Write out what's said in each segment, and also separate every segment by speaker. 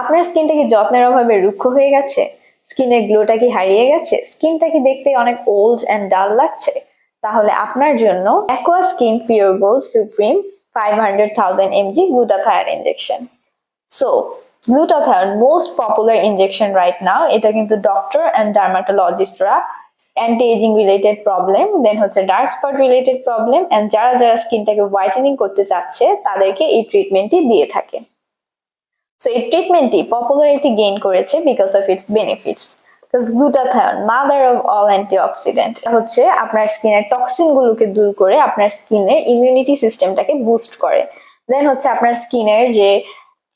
Speaker 1: আপনার স্কিনটা কি যত্নের অভাবে রুক্ষ হয়ে গেছে? স্কিনের গ্লোটা কি হারিয়ে গেছে? স্কিনটা কি দেখতে অনেক ওল্ড অ্যান্ড ডাল লাগছে? তাহলে আপনার জন্য aqua skin pure gold supreme five hundred thousand mg glutathione injection so glutathione most popular injection right now এটা কিন্তু doctor and ডার্মাটোলজিস্টরা anti aging related problem then হচ্ছে dark spot related problem and যারা যারা স্কিনটাকে হোয়াইটেনিং করতে চাচ্ছে, তাদেরকে এই ট্রিটমেন্টটি দিয়ে থাকে। সো এই ট্রিটমেন্টটি পপুলারিটি গেইন করেছে because of its benefits glutathione mother of all antioxidant হচ্ছে আপনার স্কিনের টক্সিন গুলোকে দূর করে আপনার স্কিনের ইমিউনিটি সিস্টেমটাকে বুস্ট করে। দেন হচ্ছে আপনার স্কিনের যে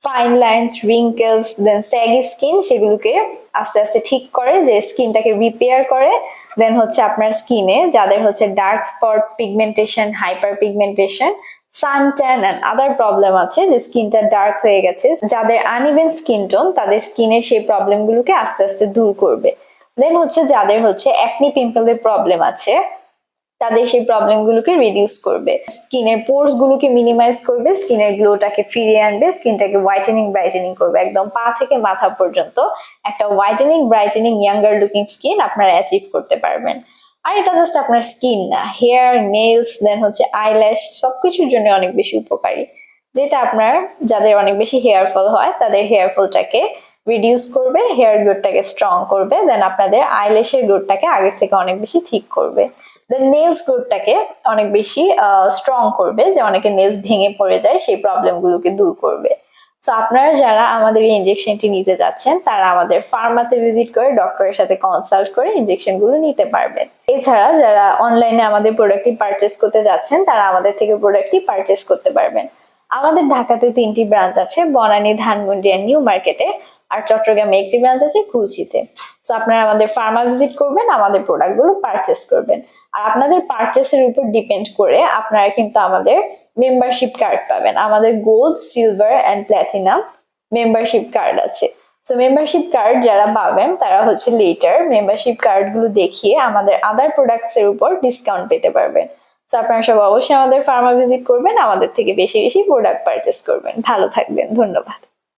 Speaker 1: fine lines wrinkles then saggy skin সেগুলোকে আস্তে আস্তে ঠিক করে, যে স্কিনটাকে রিপেয়ার করে। দেন হচ্ছে আপনার স্কিনে যাদের হচ্ছে dark spot pigmentation hyperpigmentation sun tan and other problem আছে যে স্কিনটা ডার্ক হয়ে গেছে। যাদের আনইভেন স্কিন টোন তাদের স্কিনের সেই প্রবলেমগুলোকে আস্তে আস্তে দূর করবে। দেন হচ্ছে যাদের হচ্ছে অ্যাকনি পিম্পলের প্রবলেম আছে, তাদের সেই প্রবলেমগুলোকে রিডিউস করবে। স্কিনের পোর্স গুলোকে মিনিমাইজ করবে স্কিনের গ্লোটাকে ফিরিয়ে আনবে স্কিনটাকে হোয়াইটেনিং ব্রাইটেনিং করবে। একদম পা থেকে মাথা পর্যন্ত একটা whitening brightening younger looking skin আপনারা অ্যাচিভ করতে পারবেন। আর এটা জাস্ট আপনার স্কিন না হেয়ার নেলস দেন হচ্ছে আইল্যাশ সবকিছুর জন্য অনেক বেশি উপকারী। যেটা আপনার যাদের অনেক বেশি হেয়ার ফল হয়, তাদের হেয়ার ফলটাকে রিডিউস করবে হেয়ার গ্রোথটাকে স্ট্রং করবে দেন আপনাদের আইল্যাশের গ্রোথটাকে আগের থেকে অনেক বেশি ঠিক করবে। দেন নেলস গ্রোথটাকে অনেক বেশি স্ট্রং করবে, যে অনেকে নেলস ভেঙে পড়ে যায়, সেই প্রবলেমগুলোকে দূর করবে। সো আপনারা যারা আমাদের এই ইনজেকশনটি নিতে যাচ্ছেন, তারা আমাদের ফার্মাতে ভিজিট করে ডক্টরের সাথে কনসাল্ট করে ইনজেকশনগুলো নিতে পারবেন। এছাড়া যারা অনলাইনে আমাদের প্রোডাক্টটি পারচেস করতে যাচ্ছেন, তারা আমাদের থেকে প্রোডাক্টটি পারচেস করতে পারবেন। আমাদের ঢাকাতে তিনটি ব্রাঞ্চ আছে, বনানী আর নিউ মার্কেটে আর চট্টগ্রামে একটি ব্রাঞ্চ আছে, কুলচিতে। সো আপনারা আমাদের ফার্মা ভিজিট করবেন, আমাদের প্রোডাক্টগুলো পারচেস করবেন। আর আপনাদের পারচেসের উপর ডিপেন্ড করে আপনারা কিন্তু আমাদের মেম্বারশিপ কার্ড পাবেন। আমাদের gold silver and platinum membership card আছে। সো মেম্বারশিপ কার্ড যারা পাবেন, তারা হচ্ছে লেটার মেম্বারশিপ কার্ডগুলো দেখিয়ে আমাদের আদার প্রোডাক্টস এর উপর ডিসকাউন্ট পেতে পারবেন। সো আপনারা সব অবশ্যই আমাদের ফার্মা ভিজিট করবেন, আমাদের থেকে বেশি বেশি প্রোডাক্ট পারচেস করবেন। ভালো থাকবেন, ধন্যবাদ।